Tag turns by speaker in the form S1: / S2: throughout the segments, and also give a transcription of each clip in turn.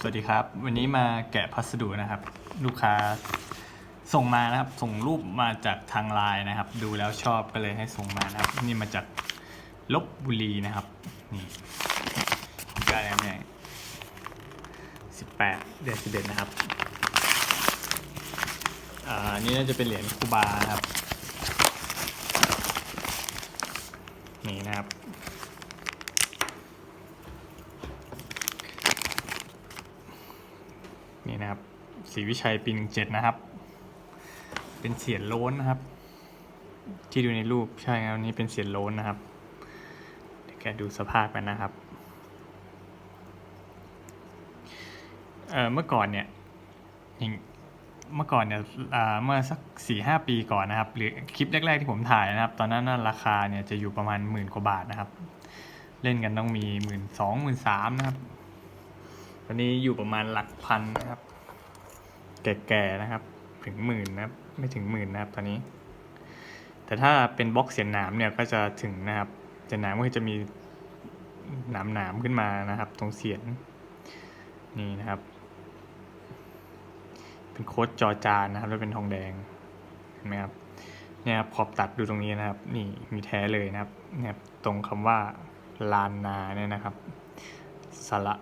S1: สวัสดีครับ วันนี้มาแกะพัสดุนะครับ ลูกค้าส่งมานะครับ ส่งรูปมาจากทางไลน์นะครับ ดูแล้วชอบก็เลยให้ส่งมานะครับ นี่มาจากลบบุรีนะครับ นี่ได้แล้วเนี่ยสิบแปดเดือนสิบเอ็ดนะครับ อ่านี่น่าจะเป็นเหรียญคูบานะครับ นี่นะครับ นี่นะครับศรีวิชัยปีหนึ่งเจ็ดนะครับ เป็นเสียนโล้นนะครับ ที่ดูในรูปใช่ครับนนี้เป็นเสียนโล้นนะครับเดี๋ยวแกดูสภาพกันนะครับเเมื่อก่อนเนี่ยอย่างเมื่อก่อนเนี่ยเมื่อสักสี่ห้าปีก่อนนะครับ หรือคลิปแรก ๆ ที่ผมถ่ายนะครับ ตอนนั้นราคาเนี่ยจะอยู่ประมาณหมื่นกว่าบาทนะครับ เล่นกันต้องมีหมื่นสองหมื่นสามนะครับตอนนี้อยู่ประมาณหลักพันนะครับ แก่ๆนะครับ ถึงหมื่นนะครับ ไม่ถึงหมื่นนะครับ ตอนนี้ แต่ถ้าเป็นบล็อกเสียนหนามเนี่ยก็จะถึงนะครับเสียนหนามก็จะมีหนามหนามๆขึ้นมานะครับ ตรงเสียนนี่นะครับ เป็นโค้ดจอจานนะครับแล้วเป็นทองแดงเห็นไหมครับเนี่ยครับขอบตัดดูตรงนี้นะครับ นี่มีแท้เลยนะครับเนี่ยตรงคำว่าลานนาเนี่ยนะครับสระ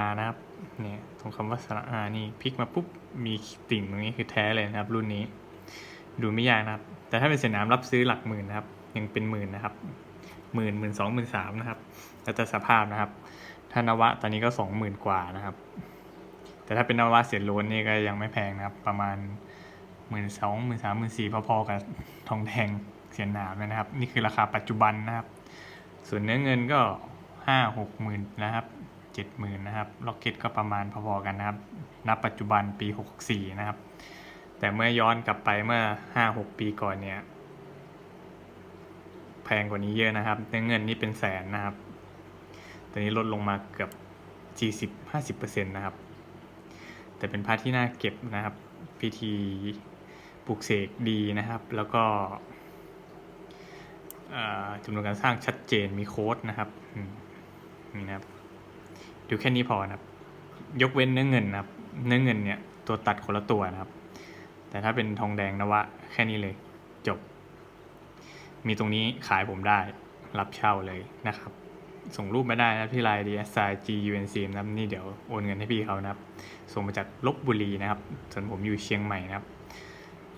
S1: R นะครับ เนี่ยตรงคำว่าสระ R นี่พลิกมาปุ๊บมีติ่งตรงนี้คือแท้เลยนะครับ รุ่นนี้ ดูไม่ยากนะครับ แต่ถ้าเป็นเสียน้ำรับซื้อหลักหมื่นนะครับยังเป็นหมื่นนะครับหมื่นหมื่นสองหมื่นสามนะครับแล้วแต่สภาพนะครับ ถ้านวะตอนนี้ก็สองหมื่นกว่านะครับ แต่ถ้าเป็นนวะเสียโล้นนี่ก็ยังไม่แพงนะครับ ประมาณหมื่นสองหมื่นสามหมื่นสี่พอๆกับทองแดงเสียหนามเลยนะครับ นี่คือราคาปัจจุบันนะครับ ส่วนเนื้อเงินก็ห้าหกหมื่นนะครับ เจ็ดหมื่นนะครับล็อกเก็ตก็ประมาณพอๆกันนะครับนับปัจจุบันปีหกสี่นะครับ แต่เมื่อย้อนกลับไปเมื่อห้าหกปีก่อนเนี่ย แพงกว่านี้เยอะนะครับเนื้อเงินนี่เป็นแสนนะครับตอนนี้ลดลงมาเกือบสี่สิบห้าสิบเปอร์เซ็นต์นะครับ แต่เป็นพระที่น่าเก็บนะครับ พิธีปลูกเสกดีนะครับ แล้วก็จำนวนการสร้างชัดเจนมีโค้ดนะครับนี่นะครับ ดูแค่นี้พอนะครับ ยกเว้นเนื้อเงินนะครับ เนื้อเงินเนี่ยตัวตัดคนละตัวนะครับ แต่ถ้าเป็นทองแดงนะวะแค่นี้เลยจบ มีตรงนี้ขายผมได้รับเช่าเลยนะครับ ส่งรูปมาได้นะที่ไลน์ DSI GUNC นะครับนี่เดี๋ยวโอนเงินให้พี่เขานะครับ ส่งมาจากลบบุรีนะครับ ส่วนผมอยู่เชียงใหม่นะครับ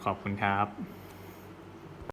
S1: ขอบคุณครับ